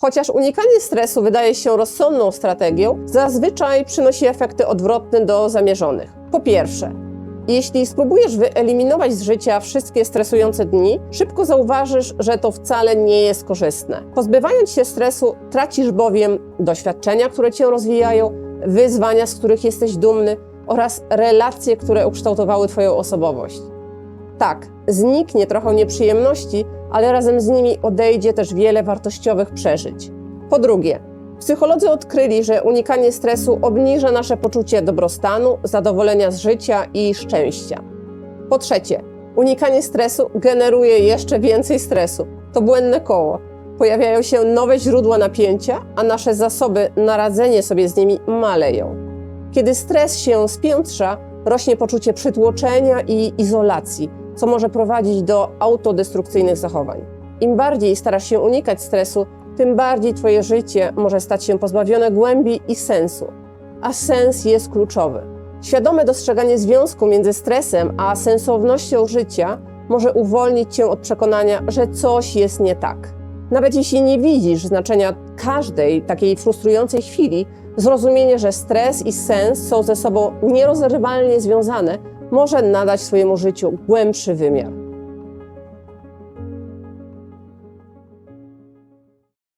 Chociaż unikanie stresu wydaje się rozsądną strategią, zazwyczaj przynosi efekty odwrotne do zamierzonych. Po pierwsze, jeśli spróbujesz wyeliminować z życia wszystkie stresujące dni, szybko zauważysz, że to wcale nie jest korzystne. Pozbywając się stresu, tracisz bowiem doświadczenia, które cię rozwijają, wyzwania, z których jesteś dumny oraz relacje, które ukształtowały Twoją osobowość. Tak, zniknie trochę nieprzyjemności, ale razem z nimi odejdzie też wiele wartościowych przeżyć. Po drugie, psycholodzy odkryli, że unikanie stresu obniża nasze poczucie dobrostanu, zadowolenia z życia i szczęścia. Po trzecie, unikanie stresu generuje jeszcze więcej stresu. To błędne koło. Pojawiają się nowe źródła napięcia, a nasze zasoby na radzenie sobie z nimi maleją. Kiedy stres się spiętrza, rośnie poczucie przytłoczenia i izolacji, co może prowadzić do autodestrukcyjnych zachowań. Im bardziej starasz się unikać stresu, tym bardziej Twoje życie może stać się pozbawione głębi i sensu. A sens jest kluczowy. Świadome dostrzeganie związku między stresem a sensownością życia może uwolnić Cię od przekonania, że coś jest nie tak. Nawet jeśli nie widzisz znaczenia każdej takiej frustrującej chwili, zrozumienie, że stres i sens są ze sobą nierozerwalnie związane, może nadać swojemu życiu głębszy wymiar.